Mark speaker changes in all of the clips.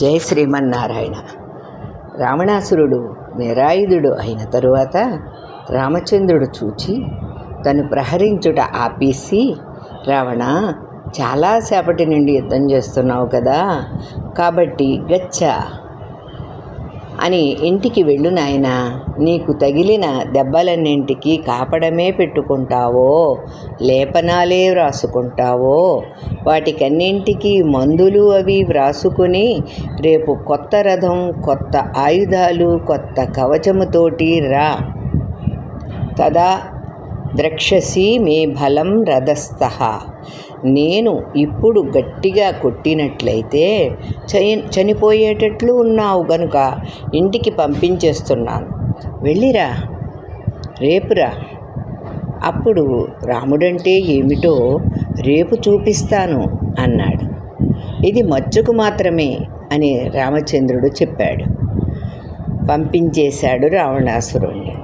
Speaker 1: జై శ్రీమన్నారాయణ. రావణాసురుడు నిరాయుధుడు అయిన తరువాత రామచంద్రుడు చూచి తను ప్రహరించుట ఆపేసి రావణ చాలాసేపటి నుండి యుద్ధం చేస్తున్నావు కదా కాబట్టి గచ్చ. అని ఇంటికి వెళ్ళు నాయనా. నీకు తగిలిన దెబ్బలన్నింటికి కాపడమే పెట్టుకుంటావో లేపనాలే వ్రాసుకుంటావో వాటికన్నింటికి మందులు అవి వ్రాసుకుని రేపు కొత్త రథం కొత్త ఆయుధాలు కొత్త కవచముతోటి రా. తదా ద్రక్షసి మే బలం రథస్థ నేను ఇప్పుడు గట్టిగా కొట్టినట్లయితే చని చనిపోయేటట్లు ఉన్నావు గనుక ఇంటికి పంపించేస్తున్నాను. వెళ్ళిరా రేపురా. అప్పుడు రాముడంటే ఏమిటో రేపు చూపిస్తాను అన్నాడు. ఇది మచ్చుకు మాత్రమే అని రామచంద్రుడు చెప్పాడు. పంపించేశాడు రావణాసురుణ్ణి.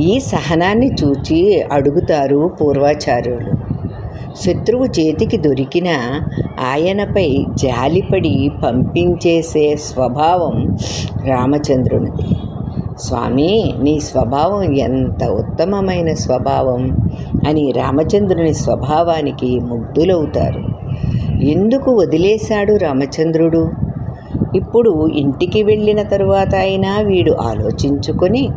Speaker 1: ఈ సహనాన్ని చూచి అడుగుతారు పూర్వాచార్యులు. శత్రువు చేతికి దొరికిన ఆయనపై జాలిపడి పంపించేసే స్వభావం రామచంద్రునిది. స్వామి నీ స్వభావం ఎంత ఉత్తమమైన స్వభావం అని రామచంద్రుని స్వభావానికి ముగ్ధులవుతారు. ఎందుకు వదిలేశాడు రామచంద్రుడు? ఇప్పుడు ఇంటికి వెళ్ళిన తరువాత అయినా వీడు ఆలోచించుకొని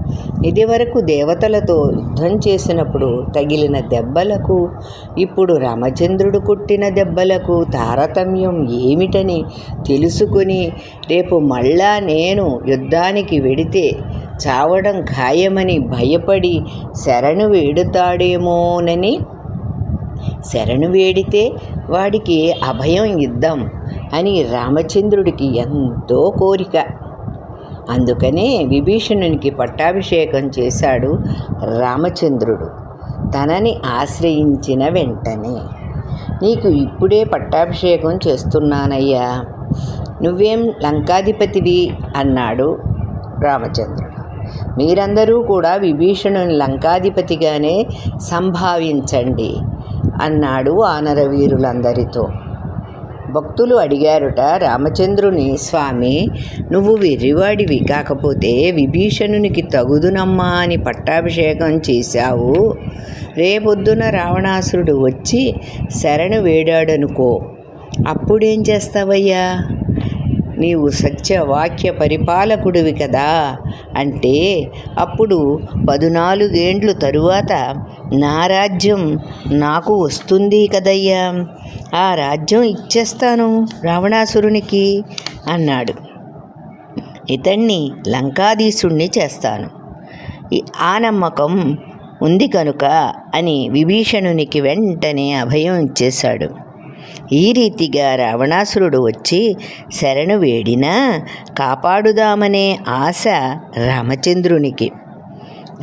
Speaker 1: ఇదివరకు దేవతలతో యుద్ధం చేసినప్పుడు తగిలిన దెబ్బలకు ఇప్పుడు రామచంద్రుడు కొట్టిన దెబ్బలకు తారతమ్యం ఏమిటని తెలుసుకొని రేపు మళ్ళా నేను యుద్ధానికి వెడితే చావడం ఖాయమని భయపడి శరణు వేడుతాడేమోనని. శరణు వేడితే వాడికి అభయం ఇద్దాం అని రామచంద్రుడికి ఎంతో కోరిక. అందుకనే విభీషణునికి పట్టాభిషేకం చేశాడు రామచంద్రుడు. తనని ఆశ్రయించిన వెంటనే నీకు ఇప్పుడే పట్టాభిషేకం చేస్తున్నానయ్యా. నువ్వేం లంకాధిపతివి అన్నాడు రామచంద్రుడు. మీరందరూ కూడా విభీషణుని లంకాధిపతిగానే సంభావించండి అన్నాడు వానరవీరులందరితో. భక్తులు అడిగారుట రామచంద్రుని స్వామి నువ్వు వెర్రివాడివి కాకపోతే విభీషణునికి తగుదునమ్మా అని పట్టాభిషేకం చేశావు. రేపొద్దున రావణాసురుడు వచ్చి శరణు వేడాడనుకో. అప్పుడేం చేస్తావయ్యా? నీవు సత్యవాక్య పరిపాలకుడివి కదా అంటే అప్పుడు పదునాలుగేండ్లు తరువాత నా రాజ్యం నాకు వస్తుంది కదయ్యా. ఆ రాజ్యం ఇచ్చేస్తాను రావణాసురునికి అన్నాడు. ఇతన్ని లంకాధీశుణ్ణి చేస్తాను. ఆ నమ్మకం ఉంది కనుక అని విభీషణునికి వెంటనే అభయం ఇచ్చేశాడు. ఈ రీతిగా రావణాసురుడు వచ్చి శరణు వేడినా కాపాడుదామనే ఆశ రామచంద్రునికి.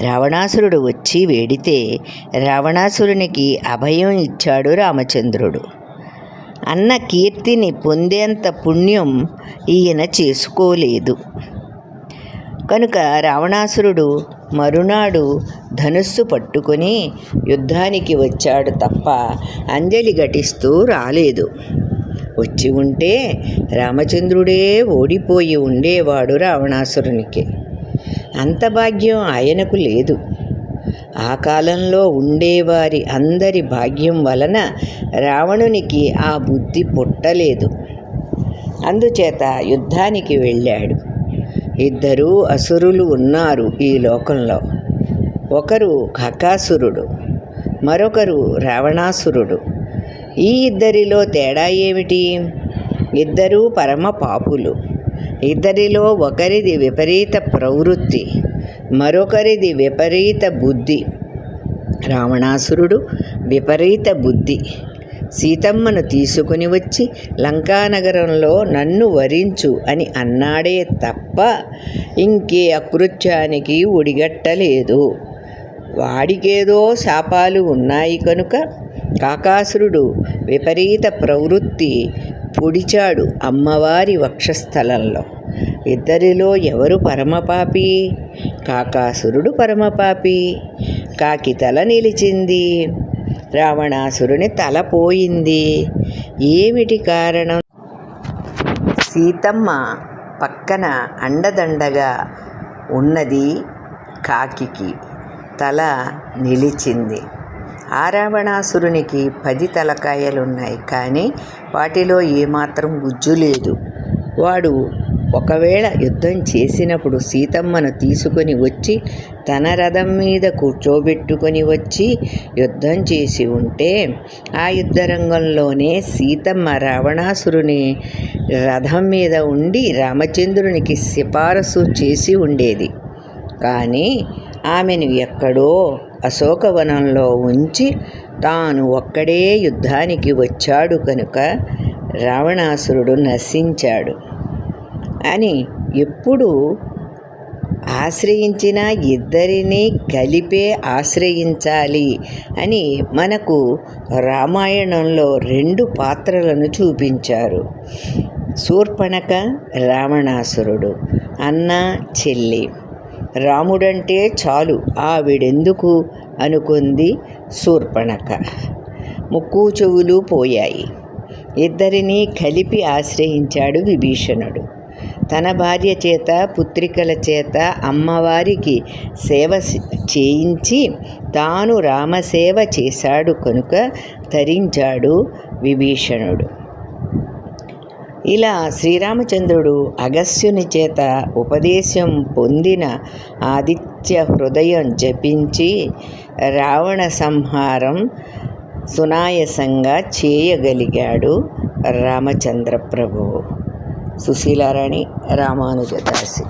Speaker 1: రావణాసురుడు వచ్చి వేడితే రావణాసురునికి అభయం ఇచ్చాడు రామచంద్రుడు. అన్న కీర్తిని పొందేంత పుణ్యం ఈయన చేసుకోలేదు. కనుక రావణాసురుడు మరునాడు ధనుస్సు పట్టుకొని యుద్ధానికి వచ్చాడు తప్ప అంజలి ఘటిస్తూ రాలేదు. వచ్చి ఉంటే రామచంద్రుడే ఓడిపోయి ఉండేవాడు రావణాసురునికి. అంత భాగ్యం ఆయనకు లేదు. ఆ కాలంలో ఉండేవారి అందరి భాగ్యం వలన రావణునికి ఆ బుద్ధి పుట్టలేదు. అందుచేత యుద్ధానికి వెళ్ళాడు. ఇద్దరు అసురులు ఉన్నారు ఈ లోకంలో. ఒకరు ఖకాసురుడు మరొకరు రావణాసురుడు. ఈ ఇద్దరిలో తేడా ఏమిటి? ఇద్దరూ పరమ పాపులు. ఇద్దరిలో ఒకరిది విపరీత ప్రవృత్తి మరొకరిది విపరీత బుద్ధి. రావణాసురుడు విపరీత బుద్ధి. సీతమ్మను తీసుకుని వచ్చి లంకానగరంలో నన్ను వరించు అని అన్నాడే తప్ప ఇంకే అకృత్యానికి ఒడిగట్టలేదు. వాడికేదో శాపాలు ఉన్నాయి కనుక కాకాసురుడు విపరీత ప్రవృత్తి పొడిచాడు అమ్మవారి వక్షస్థలంలో. ఇద్దరిలో ఎవరు పరమపాపి? కాకాసురుడు పరమపాపి. కాకి తల నిలిచింది. రావణాసురుని తల పోయింది ఏమిటి కారణం? సీతమ్మ పక్కన అండదండగా ఉన్నది కాకికి తల నిలిచింది. ఆ రావణాసురునికి పది తలకాయలున్నాయి కానీ వాటిలో ఏమాత్రం గుజ్జు లేదు. వాడు ఒకవేళ యుద్ధం చేసినప్పుడు సీతమ్మను తీసుకొని వచ్చి తన రథం మీద కూర్చోబెట్టుకొని వచ్చి యుద్ధం చేసి ఉంటే ఆ యుద్ధరంగంలోనే సీతమ్మ రావణాసురుని రథం మీద ఉండి రామచంద్రునికి సిఫారసు చేసి ఉండేది. కానీ ఆమెను ఎక్కడో అశోకవనంలో ఉంచి తాను ఒక్కడే యుద్ధానికి వచ్చాడు కనుక రావణాసురుడు నశించాడు. అని ఎప్పుడు ఆశ్రయించిన ఇద్దరినీ కలిపే ఆశ్రయించాలి అని మనకు రామాయణంలో రెండు పాత్రలను చూపించారు. శూర్పణక రావణాసురుడు అన్న చెల్లి. రాముడంటే చాలు ఆవిడెందుకు? అనుకుంది శూర్పణక. ముక్కు చెవులు పోయాయి. ఇద్దరినీ కలిపి ఆశ్రయించాడు విభీషణుడు. తన భార్య చేత పుత్రికల చేత అమ్మవారికి సేవ చేయించి తాను రామసేవ చేశాడు కనుక తరించాడు విభీషణుడు. ఇలా శ్రీరామచంద్రుడు అగస్యుని చేత ఉపదేశం పొందిన ఆదిత్య హృదయం జపించి రావణ సంహారం సునాయసంగా చేయగలిగాడు రామచంద్ర ప్రభువు సుశీలారాణి రామానుజదాసి